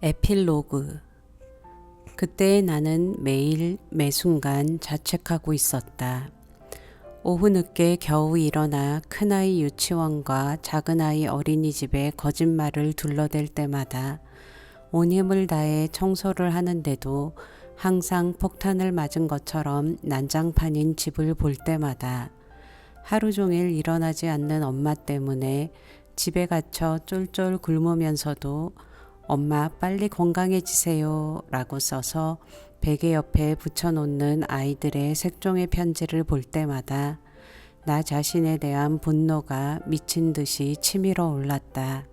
에필로그 그때 나는 매일 매순간 자책하고 있었다. 오후 늦게 겨우 일어나 큰아이 유치원과 작은아이 어린이집에 거짓말을 둘러댈 때마다 온 힘을 다해 청소를 하는데도 항상 폭탄을 맞은 것처럼 난장판인 집을 볼 때마다 하루 종일 일어나지 않는 엄마 때문에 집에 갇혀 쫄쫄 굶으면서도 엄마 빨리 건강해지세요 라고 써서 베개 옆에 붙여놓는 아이들의 색종의 편지를 볼 때마다 나 자신에 대한 분노가 미친 듯이 치밀어 올랐다.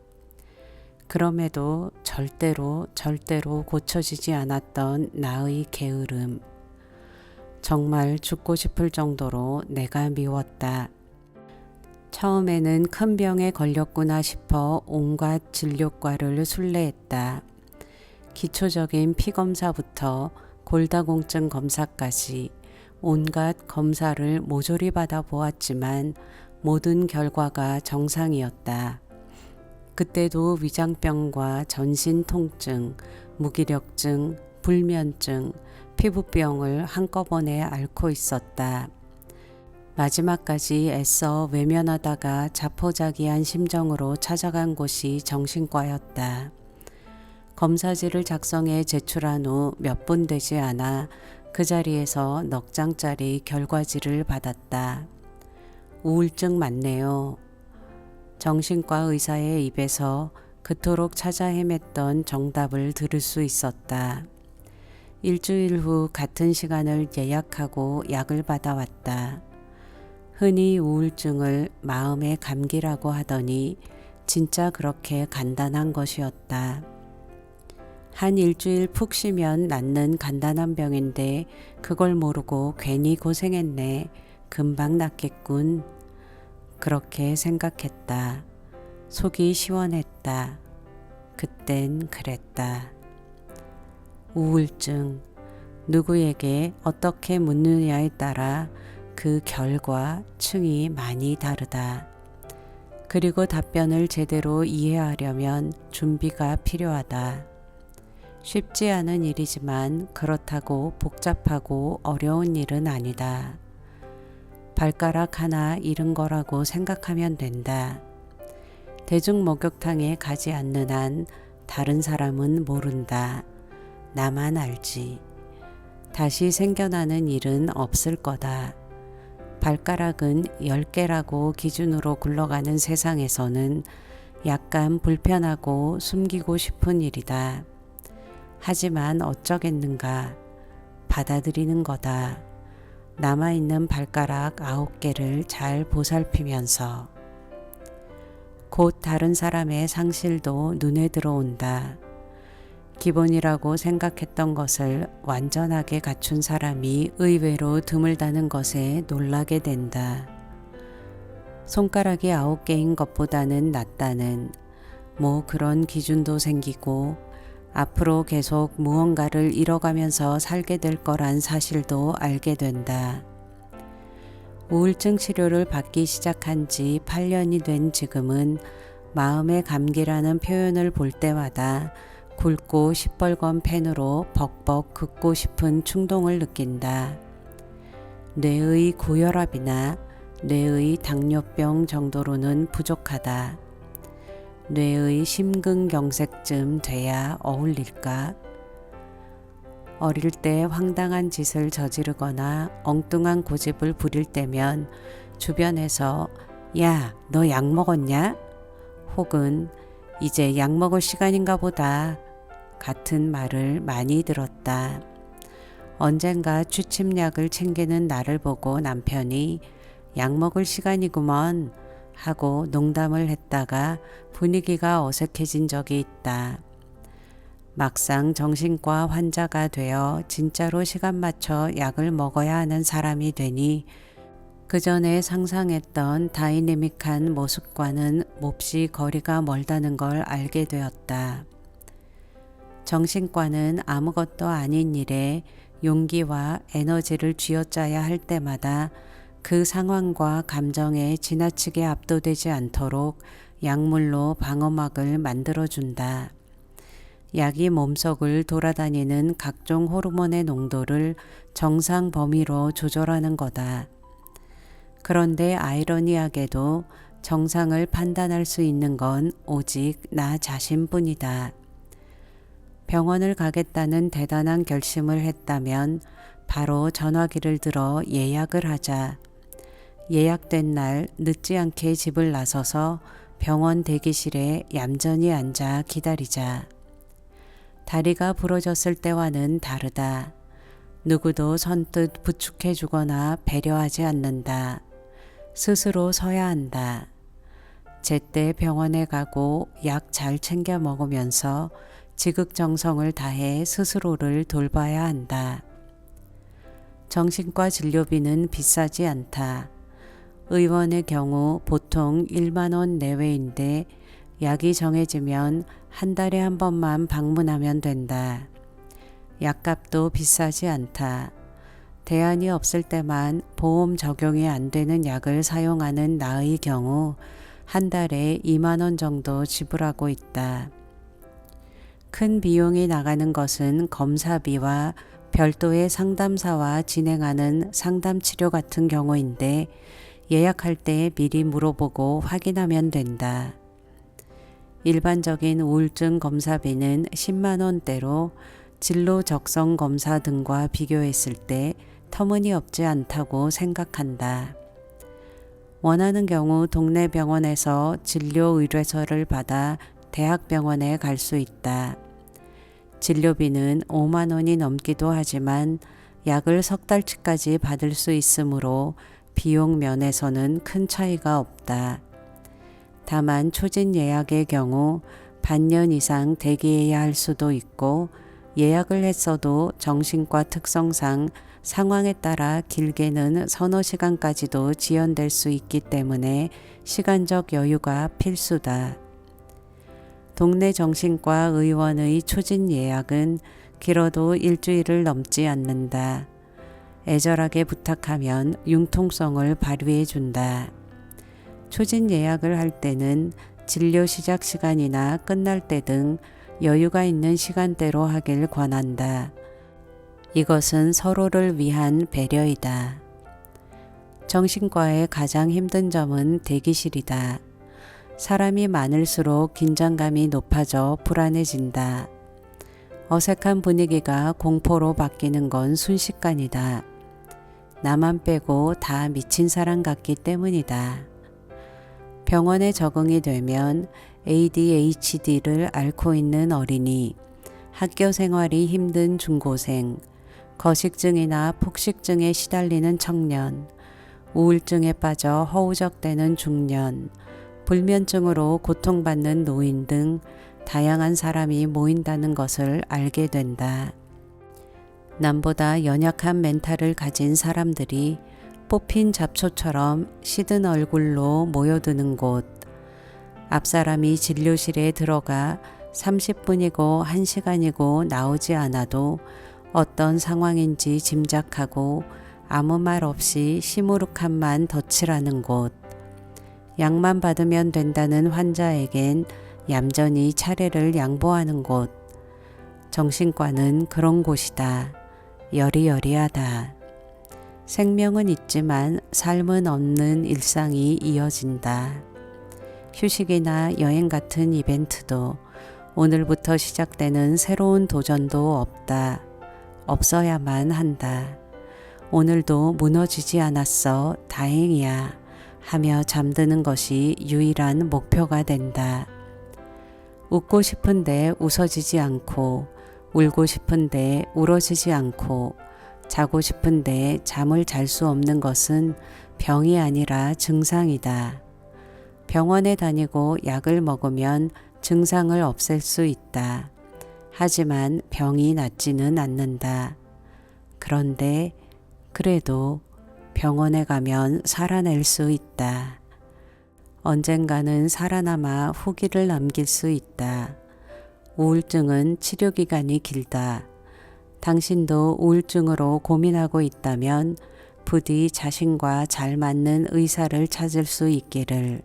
그럼에도 절대로 절대로 고쳐지지 않았던 나의 게으름. 정말 죽고 싶을 정도로 내가 미웠다. 처음에는 큰 병에 걸렸구나 싶어 온갖 진료과를 순례했다. 기초적인 피검사부터 골다공증 검사까지 온갖 검사를 모조리 받아 보았지만 모든 결과가 정상이었다. 그때도 위장병과 전신 통증, 무기력증, 불면증, 피부병을 한꺼번에 앓고 있었다. 마지막까지 애써 외면하다가 자포자기한 심정으로 찾아간 곳이 정신과였다. 검사지를 작성해 제출한 후 몇 분 되지 않아 그 자리에서 넉 장짜리 결과지를 받았다. 우울증 맞네요. 정신과 의사의 입에서 그토록 찾아 헤맸던 정답을 들을 수 있었다. 일주일 후 같은 시간을 예약하고 약을 받아왔다. 흔히 우울증을 마음의 감기라고 하더니 진짜 그렇게 간단한 것이었다. 한 일주일 푹 쉬면 낫는 간단한 병인데 그걸 모르고 괜히 고생했네. 금방 낫겠군. 그렇게 생각했다. 속이 시원했다. 그땐 그랬다. 우울증. 누구에게 어떻게 묻느냐에 따라 그 결과 층이 많이 다르다. 그리고 답변을 제대로 이해하려면 준비가 필요하다. 쉽지 않은 일이지만 그렇다고 복잡하고 어려운 일은 아니다. 발가락 하나 잃은 거라고 생각하면 된다. 대중 목욕탕에 가지 않는 한 다른 사람은 모른다. 나만 알지. 다시 생겨나는 일은 없을 거다. 발가락은 10개라고 기준으로 굴러가는 세상에서는 약간 불편하고 숨기고 싶은 일이다. 하지만 어쩌겠는가. 받아들이는 거다. 남아있는 발가락 9개를 잘 보살피면서 곧 다른 사람의 상실도 눈에 들어온다. 기본이라고 생각했던 것을 완전하게 갖춘 사람이 의외로 드물다는 것에 놀라게 된다. 손가락이 아홉 개인 것보다는 낫다는 뭐 그런 기준도 생기고 앞으로 계속 무언가를 잃어가면서 살게 될 거란 사실도 알게 된다. 우울증 치료를 받기 시작한 지 8년이 된 지금은 마음의 감기라는 표현을 볼 때마다 굵고 시뻘건 펜으로 벅벅 긋고 싶은 충동을 느낀다. 뇌의 고혈압이나 뇌의 당뇨병 정도로는 부족하다. 뇌의 심근경색쯤 돼야 어울릴까? 어릴 때 황당한 짓을 저지르거나 엉뚱한 고집을 부릴 때면 주변에서 야, 너 약 먹었냐? 혹은 이제 약 먹을 시간인가 보다 같은 말을 많이 들었다. 언젠가 취침약을 챙기는 나를 보고 남편이 약 먹을 시간이구먼 하고 농담을 했다가 분위기가 어색해진 적이 있다. 막상 정신과 환자가 되어 진짜로 시간 맞춰 약을 먹어야 하는 사람이 되니 그 전에 상상했던 다이내믹한 모습과는 몹시 거리가 멀다는 걸 알게 되었다. 정신과는 아무것도 아닌 일에 용기와 에너지를 쥐어짜야 할 때마다 그 상황과 감정에 지나치게 압도되지 않도록 약물로 방어막을 만들어준다. 약이 몸속을 돌아다니는 각종 호르몬의 농도를 정상 범위로 조절하는 거다. 그런데 아이러니하게도 정상을 판단할 수 있는 건 오직 나 자신뿐이다. 병원을 가겠다는 대단한 결심을 했다면 바로 전화기를 들어 예약을 하자. 예약된 날 늦지 않게 집을 나서서 병원 대기실에 얌전히 앉아 기다리자. 다리가 부러졌을 때와는 다르다. 누구도 선뜻 부축해 주거나 배려하지 않는다. 스스로 서야 한다. 제때 병원에 가고 약 잘 챙겨 먹으면서 지극정성을 다해 스스로를 돌봐야 한다. 정신과 진료비는 비싸지 않다. 의원의 경우 보통 1만원 내외인데 약이 정해지면 한 달에 한 번만 방문하면 된다. 약값도 비싸지 않다. 대안이 없을 때만 보험 적용이 안 되는 약을 사용하는 나의 경우 한 달에 2만원 정도 지불하고 있다. 큰 비용이 나가는 것은 검사비와 별도의 상담사와 진행하는 상담 치료 같은 경우인데 예약할 때 미리 물어보고 확인하면 된다. 일반적인 우울증 검사비는 10만 원대로 진로 적성 검사 등과 비교했을 때 터무니없지 않다고 생각한다. 원하는 경우 동네 병원에서 진료 의뢰서를 받아 대학병원에 갈 수 있다. 진료비는 5만 원이 넘기도 하지만 약을 석 달치까지 받을 수 있으므로 비용 면에서는 큰 차이가 없다. 다만 초진 예약의 경우 반년 이상 대기해야 할 수도 있고 예약을 했어도 정신과 특성상 상황에 따라 길게는 서너 시간까지도 지연될 수 있기 때문에 시간적 여유가 필수다. 동네 정신과 의원의 초진 예약은 길어도 일주일을 넘지 않는다. 애절하게 부탁하면 융통성을 발휘해 준다. 초진 예약을 할 때는 진료 시작 시간이나 끝날 때 등 여유가 있는 시간대로 하길 권한다. 이것은 서로를 위한 배려이다. 정신과의 가장 힘든 점은 대기실이다. 사람이 많을수록 긴장감이 높아져 불안해진다. 어색한 분위기가 공포로 바뀌는 건 순식간이다. 나만 빼고 다 미친 사람 같기 때문이다. 병원에 적응이 되면 ADHD를 앓고 있는 어린이, 학교 생활이 힘든 중고생, 거식증이나 폭식증에 시달리는 청년, 우울증에 빠져 허우적대는 중년, 불면증으로 고통받는 노인 등 다양한 사람이 모인다는 것을 알게 된다. 남보다 연약한 멘탈을 가진 사람들이 뽑힌 잡초처럼 시든 얼굴로 모여드는 곳. 앞사람이 진료실에 들어가 30분이고 1시간이고 나오지 않아도 어떤 상황인지 짐작하고 아무 말 없이 시무룩함만 덧칠하는 곳. 약만 받으면 된다는 환자에겐 얌전히 차례를 양보하는 곳. 정신과는 그런 곳이다. 여리여리하다. 생명은 있지만 삶은 없는 일상이 이어진다. 휴식이나 여행 같은 이벤트도 오늘부터 시작되는 새로운 도전도 없다. 없어야만 한다. 오늘도 무너지지 않았어. 다행이야. 하며 잠드는 것이 유일한 목표가 된다. 웃고 싶은데 웃어지지 않고, 울고 싶은데 울어지지 않고, 자고 싶은데 잠을 잘 수 없는 것은 병이 아니라 증상이다. 병원에 다니고 약을 먹으면 증상을 없앨 수 있다. 하지만 병이 낫지는 않는다. 그런데 그래도 병원에 가면 살아낼 수 있다. 언젠가는 살아남아 후기를 남길 수 있다. 우울증은 치료 기간이 길다. 당신도 우울증으로 고민하고 있다면 부디 자신과 잘 맞는 의사를 찾을 수 있기를.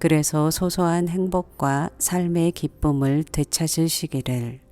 그래서 소소한 행복과 삶의 기쁨을 되찾으시기를.